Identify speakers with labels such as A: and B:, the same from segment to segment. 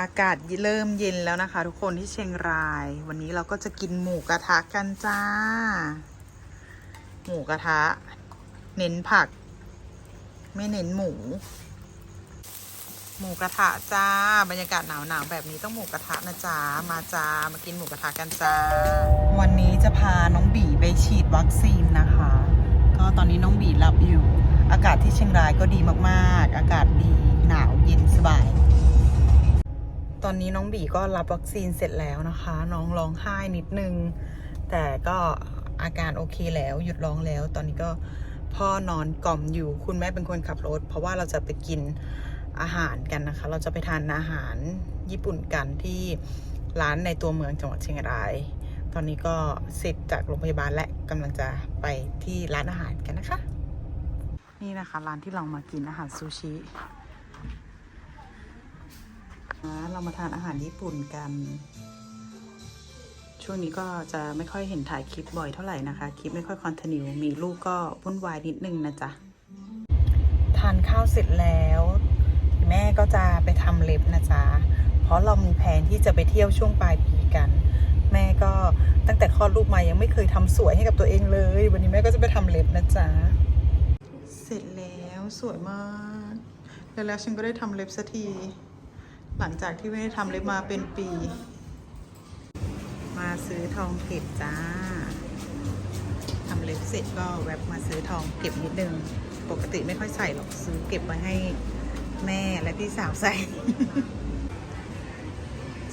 A: อากาศเริ่มเย็นแล้วนะคะ ทุกคนที่เชียงราย วันนี้เราก็จะกินหมูกระทะกันจ้า หมูกระทะ เน้นผัก ไม่เน้นหมู หมูกระทะจ้า บรรยากาศหนาวๆแบบนี้ต้องหมูกระทะนะจ๊ะมาจ้ามากินหมูกระทะกันจ้า วันนี้จะพาน้องบีไปฉีดวัคซีนนะคะ ก็ตอนนี้น้องบีหลับอยู่ อากาศที่เชียงรายก็ดีมากๆ อากาศดีหนาวเย็นสบาย ตอนนี้น้องบีก็รับวัคซีนเสร็จแล้วนะคะ น้องร้องไห้นิดนึง แต่ก็อาการโอเคแล้ว หยุดร้องแล้ว ตอนนี้ก็พ่อนอนกล่อมอยู่คุณแม่เป็นคนขับรถ เพราะว่าเราจะไปกินอาหารกันนะคะ เราจะไปทานอาหารญี่ปุ่นกันที่ร้านในตัวเมืองจังหวัดเชียงราย ตอนนี้ก็เสร็จจากโรงพยาบาลและกำลังจะไปที่ร้านอาหารกันนะคะ นี่นะคะ ร้านที่เรามากินอาหารซูชิ เรามาทานอาหารญี่ปุ่นกัน ช่วงนี้ก็จะไม่ค่อยเห็นถ่ายคลิปบ่อยเท่าไหร่นะคะ คลิปไม่ค่อยคอนติเนียมีลูกก็วุ่นวายนิดนึงนะจ๊ะ ทานข้าวเสร็จแล้ว แม่ก็จะไปทำเล็บนะจ๊ะ เพราะเรามีแผนที่จะไปเที่ยวช่วงปลายปีกัน แม่ก็ตั้งแต่คลอดลูกมายังไม่เคยทำสวยให้กับตัวเองเลย วันนี้แม่ก็จะไปทำเล็บนะจ๊ะ เสร็จแล้วสวยมาก แล้วแล้วฉันก็ได้ทำเล็บสักที หลังจากที่ไม่ได้ทำเล็บมาเป็นปี มาซื้อทองเก็บจ้าทำเล็บเสร็จก็แวบมาซื้อทองเก็บนิดนึง ปกติไม่ค่อยใส่หรอกซื้อเก็บไว้ให้แม่และพี่สาวใส่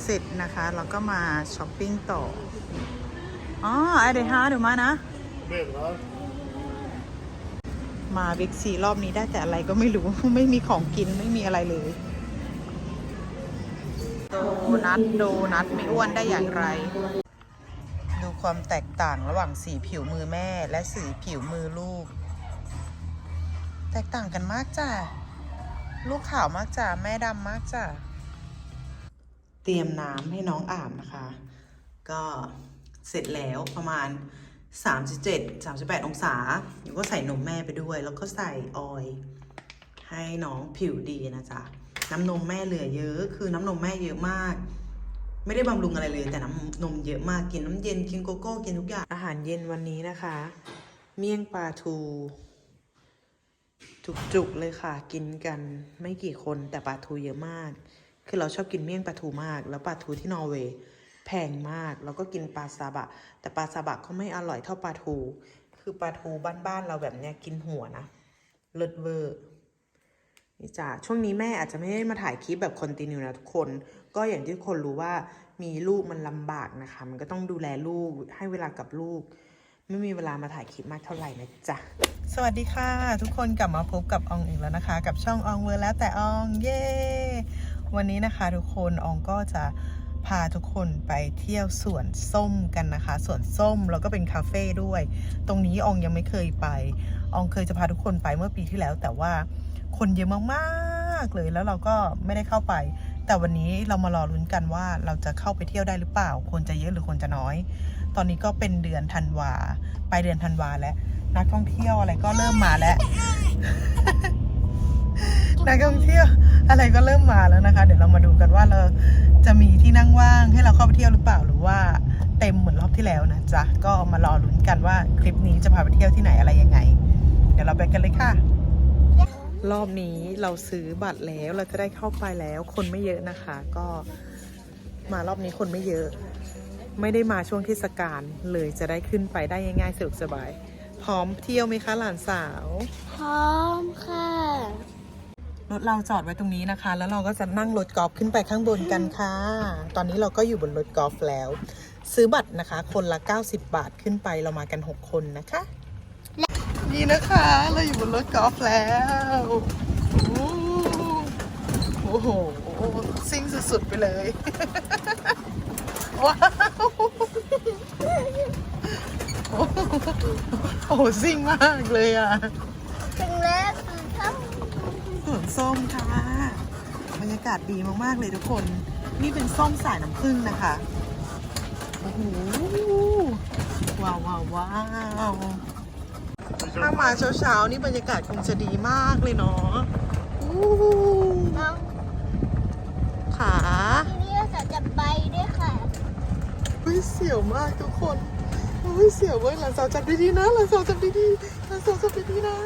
A: เสร็จนะคะเราก็มาช้อปปิ้งต่อ อ๋อไอเดฮาเดี๋ยวมานะมาบิ๊กซีรอบนี้ได้แต่อะไรก็ไม่รู้ ไม่มีของกินไม่มีอะไรเลย โดนัทโดนัทไม่อ้วนได้อย่างไร ดูความแตกต่างระหว่างสีผิวมือแม่และสีผิวมือลูก แตกต่างกันมากจ้ะ ลูกขาวมากจ้ะ แม่ดำมากจ้ะ เตรียมน้ำให้น้องอาบนะคะ ก็เสร็จแล้วประมาณ 37 38 องศาเดี๋ยวก็ใส่นมแม่ไปด้วย แล้วก็ใส่ออยให้น้องผิวดีนะจ๊ะ น้ำนมแม่เหลือเยอะ คือน้ำนมแม่เยอะมาก ไม่ได้บำรุงอะไรเลย แต่น้ำนมเยอะมากกินน้ำเย็นกินโกโก้กินทุกอย่างอาหารเย็นวันนี้นะคะ เมี่ยงปลาทู จุกๆเลยค่ะ กินกันไม่กี่คนแต่ปลาทูเยอะมาก คือเราชอบกินเมี่ยงปลาทูมาก แล้วปลาทูที่นอร์เวย์แพงมาก แล้วก็กินปลาซาบะ แต่ปลาซาบะก็ไม่อร่อยเท่าปลาทู คือปลาทูบ้านๆเราแบบเนี้ยกินหัวนะเลิศเวอร์ นี่จ้ะช่วงนี้แม่อาจจะไม่ได้มาถ่ายคลิปแบบคอนติเนียนะทุกคน ก็อย่างที่ทุกคนรู้ว่ามีลูกมันลำบากนะคะ มันก็ต้องดูแลลูกให้เวลากับลูก ไม่มีเวลามาถ่ายคลิปมากเท่าไหร่นะจ๊ะสวัสดีค่ะ ทุกคนกลับมาพบกับอองอีกแล้วนะคะ กับช่องอองเวอร์แล้วแต่อองเย้วันนี้นะคะ ทุกคนอองก็จะพาทุกคนไปเที่ยวสวนส้มกันนะคะสวนส้มแล้วก็เป็นคาเฟ่ด้วย ตรงนี้อองยังไม่เคยไปอองเคยจะพาทุกคนไปเมื่อปีที่แล้วแต่ว่า คนเยอะมากๆเลยแล้วเราก็ไม่ได้เข้าไป แต่วันนี้เรามารอลุ้นกันว่าเราจะเข้าไปเที่ยวได้หรือเปล่า คนจะเยอะหรือคนจะน้อย ตอนนี้ก็เป็นเดือนธันวาไปเดือนธันวาแล้ว นักท่องเที่ยวอะไรก็เริ่มมาแล้ว นักท่องเที่ยวอะไรก็เริ่มมาแล้วนะคะ เดี๋ยวเรามาดูกันว่าเราจะมีที่นั่งว่างให้เราเข้าไปเที่ยวหรือเปล่าหรือว่าเต็มเหมือนรอบที่แล้วนะจ๊ะก็มารอลุ้นกันว่าคลิปนี้จะพาไปเที่ยวที่ไหนอะไรยังไง เดี๋ยวเราไปกันเลยค่ะ รอบนี้เราซื้อบัตรแล้วเราจะได้เข้าไปแล้ว คนไม่เยอะนะคะ ก็มารอบนี้คนไม่เยอะ ไม่ได้มาช่วงเทศกาลเลยจะได้ขึ้นไปได้ง่ายๆสะดวกสบาย พร้อมเที่ยวไหมคะหลานสาว
B: พร้อมค่ะ
A: รถเราจอดไว้ตรงนี้นะคะ แล้วเราก็จะนั่งรถกอล์ฟขึ้นไปข้างบนกันค่ะ ตอนนี้เราก็อยู่บนรถกอล์ฟแล้ว ซื้อบัตรนะคะ คนละ 90 บาทขึ้นไปเรามากัน 6 คนนะคะ นี่นะคะเราอยู่บนรถกอล์ฟแล้วโอ้โหซิ่งสุดๆไปเลย ว้าว โอ้โหซิ่งมากเลยอะ
B: ถึงแล้ว
A: สวนส้มค่ะบรรยากาศดีมากๆเลยทุกคน นี่เป็นส้มสายน้ำผึ้งนะคะ โอ้โห ว้าวว้าวว้าว ถ้ามาเช้าๆนี่บรรยากาศคงจะดีมากเลยเนาะขา
B: ที่นี่จะาจะไปด้วยค่ะ
A: เฮ้ยเสียวมากทุกคนเฮ้ยเสียวเว้ยหลานสาวจับดีๆนะหลานสาวจับดีๆหลานสาวจับดีๆนะ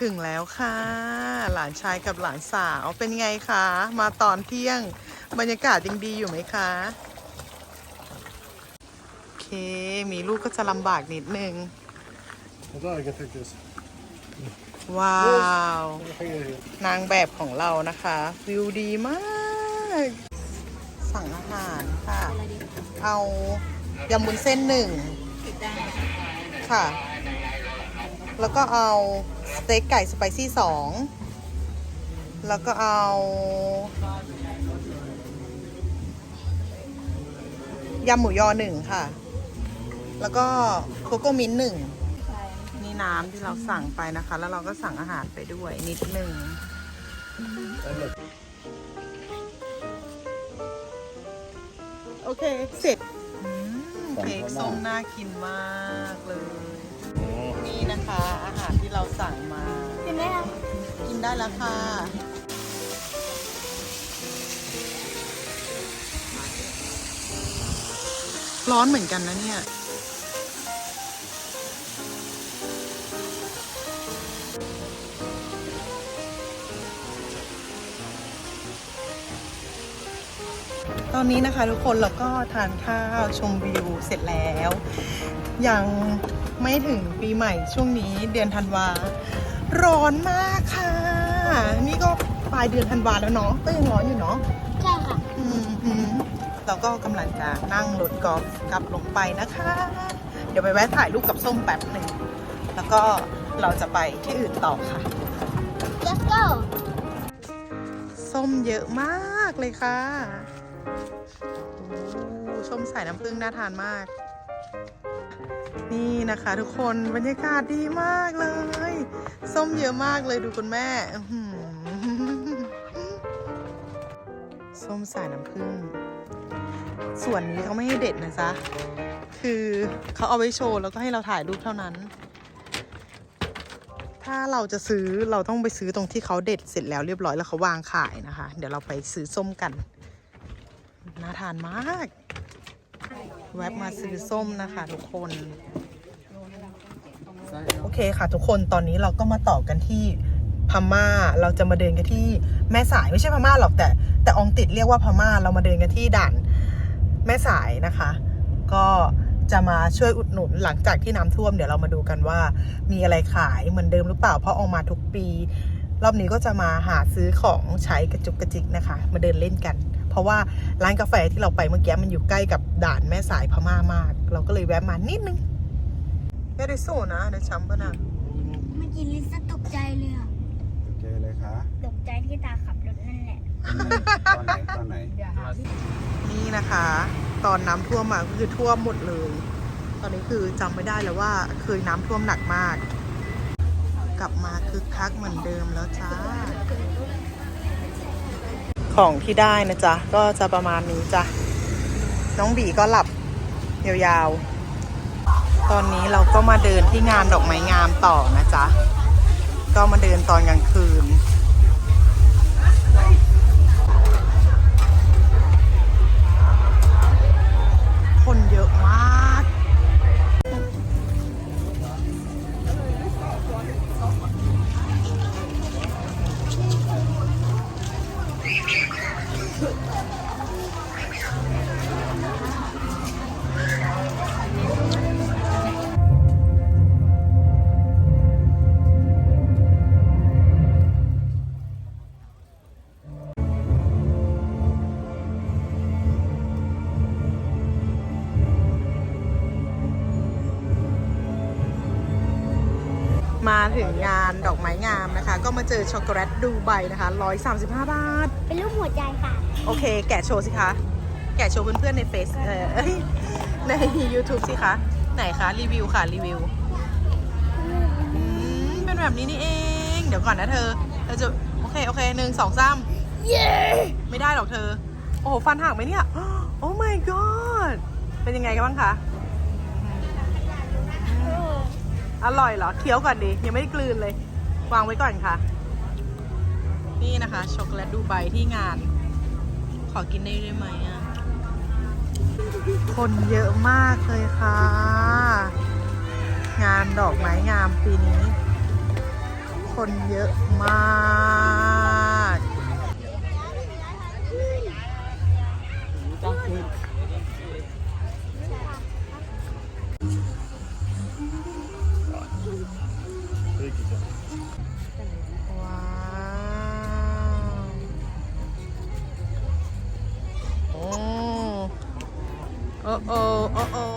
A: ถึงแล้วค่ะ หลานชายกับหลานสาวเป็นไงคะ มาตอนเที่ยง บรรยากาศยังดีอยู่ไหมคะ มีลูกก็จะลำบากนิดนึง
C: Hold on, I can take this.
A: ว้าว
C: Hang it here.
A: นางแบบของเรานะคะ วิวดีมาก สั่งอาหารค่ะ เอายำบุญเส้นหนึ่งค่ะ แล้วก็เอาสเต็กไก่สไปซี่สองแล้วก็เอายำหมูยอหนึ่งค่ะ แล้วก็โคโก้มิ้นท์หนึ่งนี่น้ำที่เราสั่งไปนะคะ แล้วเราก็สั่งอาหารไปด้วยนิดหนึ่งโอเคเสร็จอืมเค้กส้มน่ากินมากเลย นี่นะคะ อาหารที่เราสั่งมา
B: เห็นไหมคะ
A: กินได้แล้วค่ะร้อนเหมือนกันนะเนี่ย ตอนนี้นะคะทุกคนเราก็ทานข้าวชมวิวเสร็จแล้ว ยังไม่ถึงปีใหม่ช่วงนี้เดือนธันวา ร้อนมากค่ะ นี่ก็ปลายเดือนธันวาแล้วเนาะก็ยังร้อนอยู่เนาะ
B: ใช่ค่ะ
A: อืมหืมเราก็กำลังจะนั่งรถกอล์ฟกลับลงไปนะคะ เดี๋ยวไปแวะถ่ายรูปกับส้มแป๊บหนึ่งแล้วก็เราจะไปที่อื่นต่อค่ะ
B: let's go
A: ส้มเยอะมากเลยค่ะ โอ้ส้มสายน้ำผึ้งน่าทานมาก นี่นะคะทุกคนบรรยากาศดีมากเลย ส้มเยอะมากเลยดูคุณแม่ส้มสายน้ำผึ้งส่วนนี้เขาไม่ให้เด็ดนะจ๊ะ คือเขาเอาไว้โชว์แล้วก็ให้เราถ่ายรูปเท่านั้น ถ้าเราจะซื้อเราต้องไปซื้อตรงที่เขาเด็ดเสร็จแล้วเรียบร้อยแล้วเขาวางขายนะคะ เดี๋ยวเราไปซื้อส้มกัน น่าทานมาก แวบมาซื้อส้มนะคะทุกคน โอเคค่ะทุกคนตอนนี้เราก็มาต่อกันที่พม่า เราจะมาเดินกันที่แม่สายไม่ใช่พม่าหรอกแต่ แต่อองติดเรียกว่าพม่า เรามาเดินกันที่ด่านแม่สายนะคะ ก็จะมาช่วยอุดหนุนหลังจากที่น้ำท่วมเดี๋ยวเรามาดูกันว่า มีอะไรขายเหมือนเดิมหรือเปล่า เพราะออกมาทุกปี รอบนี้ก็จะมาหาซื้อของใช้กระจุกกระจิกนะคะ มาเดินเล่นกัน เพราะว่าร้านกาแฟที่เราไปเมื่อกี้มันอยู่ใกล้กับด่านแม่สายพม่ามาก เราก็เลยแวะมานิดนึงไม่ได้สู้นะเดี๋ยวช้ำปะนะ
B: เมื่อกี้ลิซ่าตกใจเลยอะ
C: โอเคเลยคะ
B: ตกใจที่ตาขับรถนั่นแหละ
C: ตอนไหนตอนไหน
A: นี่นะคะ ตอนน้ำท่วมมาก็คือท่วมหมดเลย ตอนนี้คือจำไม่ได้แล้วว่าเคยน้ำท่วมหนักมาก กลับมาคึกคักเหมือนเดิมแล้วจ้า ของที่ได้นะจ๊ะ ก็จะประมาณนี้จ้ะ น้องบีก็หลับยาวๆ ตอนนี้เราก็มาเดินที่งานดอกไม้งามต่อนะจ๊ะ ก็มาเดินตอนกลางคืน ถึงงานดอกไม้งามนะคะ ก็มาเจอช็อกโกแลตดูไบนะคะ 135 บาท
B: เป็นรูปหัวใจค่ะ
A: โอเค แกะโชว์สิคะ แกะโชว์เพื่อนๆในเฟซเออเอ้ยใน YouTube สิคะ ไหนคะรีวิวค่ะรีวิวอืมเป็นแบบนี้นี่เอง เดี๋ยวก่อนนะเธอเธอจะโอเค โอเคหนึ่งสองสาม
B: เย้
A: ไม่ได้หรอกเธอ โอ้โหฟันหักไหมเนี่ย โอ้ my god เป็นยังไงกันบ้างคะ อร่อยเหรอ เคี้ยวก่อนดิ ยังไม่ได้กลืนเลย วางไว้ก่อนค่ะ นี่นะคะ ช็อกโกแลตดูไบที่งาน ขอกินได้ไหมอะ คนเยอะมากเลยค่ะ งานดอกไม้งามปีนี้ คนเยอะมาก ว้าวอ้โอ้โอ้โอ้